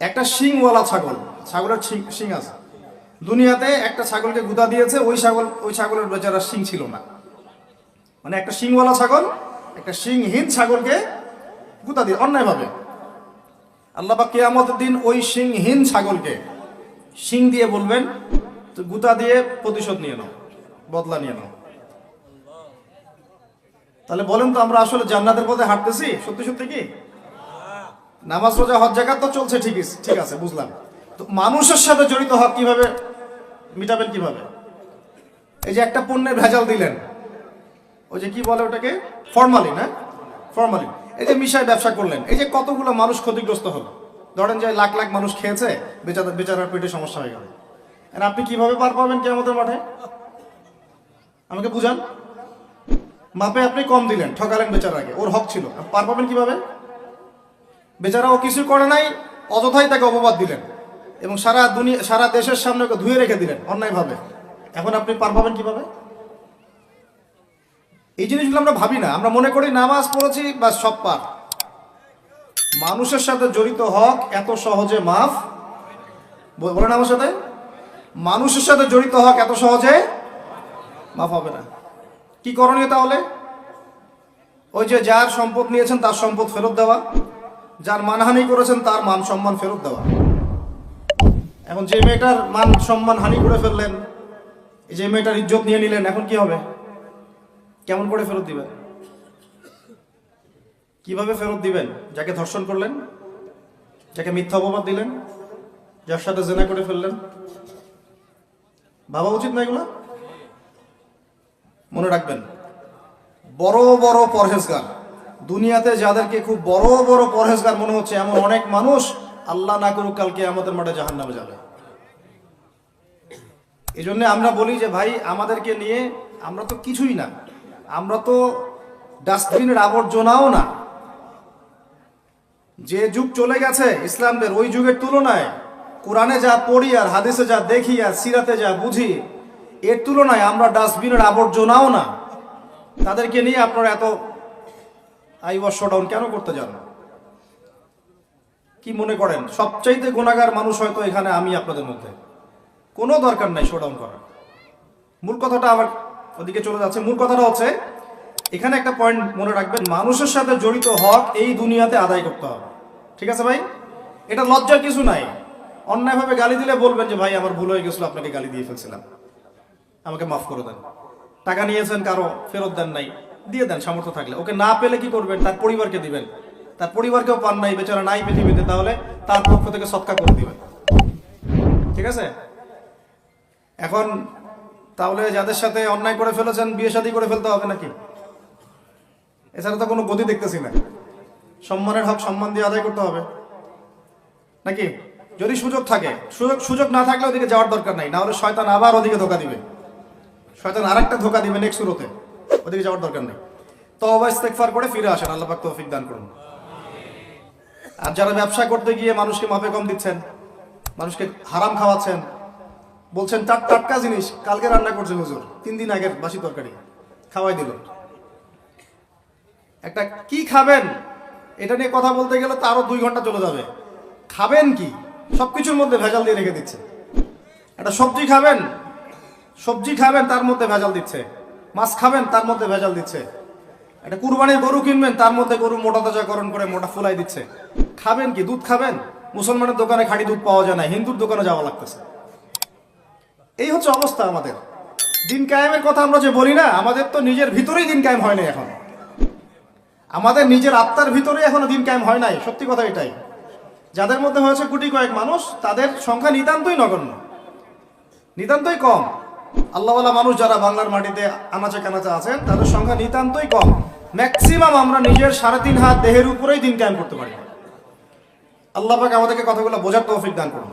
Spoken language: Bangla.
একটা শিংওয়ালা ছাগল, ছাগলের শিং- আছে। দুনিয়াতে একটা ছাগলকে গুদা দিয়েছে, ওই ছাগল, ওই ছাগলের বেচারা শিং ছিল না। মানে একটা শিংওয়ালা ছাগল, একটা শিংহীন ছাগলকে গুদা দিয়ে, অন্যায়ভাবে। আল্লাহ বা কেয়ামতের দিন ওই শিংহীন ছাগলকে শিং দিয়ে বলবেন গুতা দিয়ে প্রতিশোধ নিয়ে নাও, বদলা নিয়ে নাও। তাহলে বলেন তো আমরা আসলে জান্নাতের পথে হাঁটতেছি? সত্যি সত্যি কি? নামাজ, রোজা, হজ জায়গা তো চলছে ঠিক ঠিক আছে, বুঝলাম। তো মানুষের সাথে জড়িত হক কীভাবে, মিটাবেন কীভাবে? এই যে একটা পণ্যের ভেজাল দিলেন, ওই যে কি বলে ওটাকে? ফর্মালিন হ্যাঁ? ফর্মালিন। এই যে মিশায় ব্যবসা করলেন, এই যে কতগুলো মানুষ ক্ষতিগ্রস্ত হলো? ধরেন যে লাখ লাখ মানুষ খেয়েছে, বেচারা বেচারার পেটে সমস্যা হয়ে গেল। আপনি কীভাবে পার পাবেন কে আমাদের মাঠে? আমাকে বুঝান। মাপে আপনি কম দিলেন, ঠকালেন বেচারাকে, ওর হক ছিল। পার পাবেন কীভাবে? বেচারা ও কিছু করে নাই, অযথাই তাকে অপবাদ দিলেন এবং সারা দুনিয়া, সারা দেশের সামনে ওকে ধুয়ে রেখে দিলেন অন্যায়ভাবে। এখন আপনি পার পাবেন কীভাবে? এই জিনিসগুলো আমরা ভাবি না। আমরা মনে করি নামাজ পড়েছি বা সব পার। মানুষের সাথে জড়িত হক এত সহজে মাফ? বলেন আমার সাথে। মানুষের সাথে জড়িত হক এত সহজে মাফ হবে না। কি করণীয় তাহলে? ওই যে যার সম্পদ নিয়েছেন তার সম্পদ ফেরত দেওয়া। যার মানহানি করেছেন তার মান সম্মান ফেরত দেওয়া। এখন যে মেয়েটার মান সম্মান হানি করে ফেললেন যে মেয়েটার ইজ্জত নিয়ে নিলেন, এখন কি হবে? কেমন করে ফেরত দিবেন? কীভাবে ফেরত দিবেন? যাকে ধর্ষণ করলেন, যাকে মিথ্যা অপবাদ দিলেন, যার সাথে জেনা করে ফেললেন। ভাবা উচিত না এগুলো? মনে রাখবেন, বড় বড় পরহেজগার দুনিয়াতে যাদেরকে খুব বড় বড় পরহেজগার মনে হচ্ছে এমন অনেক মানুষ, আল্লাহ না করুক কালকে আমাদের মাঠে জাহান নামে যাবে। এই জন্য আমরা বলি যে, ভাই, আমাদেরকে নিয়ে আমরা তো কিছুই না। আমরা তো ডাস্টবিনের আবর্জনাও না। যে যুগ চলে গেছে ইসলামদের, ওই যুগের তুলনায় কোরআনে যা পড়ি আর হাদিসে যা দেখি আর সিরাতে যা বুঝি, এর তুলনায় আমরা ডাস্টবিনের আবর্জনাও না। তাদেরকে নিয়ে আপনারা এত আই ওয়াশ ডাউন কেন করতে যান? কি মনে করেন? সবচাইতে গুণাগার মানুষ হয়তো এখানে আমি আপনাদের মধ্যে। কোনো দরকার নাই শোডাউন করার। মূল কথাটা আবার ওদিকে চলে যাচ্ছে। মূল কথাটা হচ্ছে, এখানে একটা পয়েন্ট মনে রাখবেন, মানুষের সাথে জড়িত হক এই দুনিয়াতে আদায় করতে হবে। ঠিক আছে ভাই? এটা লজ্জার কিছু নাই। অন্যায়ভাবে গালি দিলে বলবেন যে, ভাই, আমার ভুল হয়ে গেছিল, আপনাকে গালি দিয়ে ফেলছিলাম। আমাকে মাফ করে দেন। টাকা নিয়েছেন কারও, ফেরত দেন নাই। দিয়ে দেন সামর্থ্য থাকলে। ওকে না পেলে কি করবেন? তার পরিবারকে দিবেন। তার পরিবারকেও পান নাই, বেচারা নাই পৃথিবীতে, তাহলে তার পক্ষ থেকে সৎকা করে দিবেন। ঠিক আছে? এখন তাহলে যাদের সাথে অন্যায় করে ফেলেছেন, বিয়ে শাদী করে ফেলতে হবে নাকি? এছাড়া তো কোনো গতি দেখতেছি না। সম্মানের হক সম্মান দিয়ে আদায় করতে হবে। নাকি? যদি সুযোগ থাকে, সুযোগ সুযোগ না থাকলে ওদিকে যাওয়ার দরকার নাই। না হলে শয়তান আবার ওদিকে ধোকা দিবে। শয়তান আর একটা ধোকা দিবে নেক্সট ওদিকে যাওয়ার দরকার নেই। তো অবা ইস্তেকফার করে ফিরে আসেন, আল্লাহ পাক তৌফিক দান করুন। আর যারা ব্যবসা করতে গিয়ে মানুষকে মাপে কম দিচ্ছেন, মানুষকে হারাম খাওয়াচ্ছেন, বলছেন টাট টাটকা জিনিস, কালকে রান্না করছে হুজুর, তিন দিন আগের বাসি তরকারি, খাওয়াই দিল। একটা, কি খাবেন? এটা নিয়ে কথা বলতে গেলে তো আরও দুই ঘণ্টা চলে যাবে। খাবেন কি? সবকিছুর মধ্যে ভেজাল দিয়ে রেখে দিচ্ছে। একটা সবজি খাবেন সবজি খাবেন, তার মধ্যে ভেজাল দিচ্ছে। মাছ খাবেন, তার মধ্যে ভেজাল দিচ্ছে। একটা কুরবানির গরু কিনবেন, তার মধ্যে গরু মোটা তাজাকরণ করে মোটা ফুলাই দিচ্ছে। খাবেন কি? দুধ খাবেন? মুসলমানের দোকানে খাঁটি দুধ পাওয়া যায় না, হিন্দুর দোকানে যাওয়া লাগতেছে। এই হচ্ছে অবস্থা আমাদের। দিন কায়েমের কথা আমরা যে বলি না, আমাদের তো নিজের ভিতরেই দিন কায়েম হয় না এখন। আমাদের নিজের আত্মার ভিতরে এখনও দিন কায়েম হয় নাই, সত্যি কথা এটাই। যাদের মধ্যে হয়েছে কোটি কয়েক মানুষ, তাদের সংখ্যা নিতান্তই নগণ্য। নিতান্তই কম। আল্লাহওয়ালা মানুষ যারা বাংলার মাটিতে আনাচে কানাচে আছেন, তাদের সংখ্যা নিতান্তই কম। ম্যাক্সিমাম আমরা নিজের সাড়ে তিন হাত দেহের উপরেই দিন কায়েম করতে পারি। আল্লাহ আমাদেরকে কথাগুলো বোঝার তৌফিক দান করুন।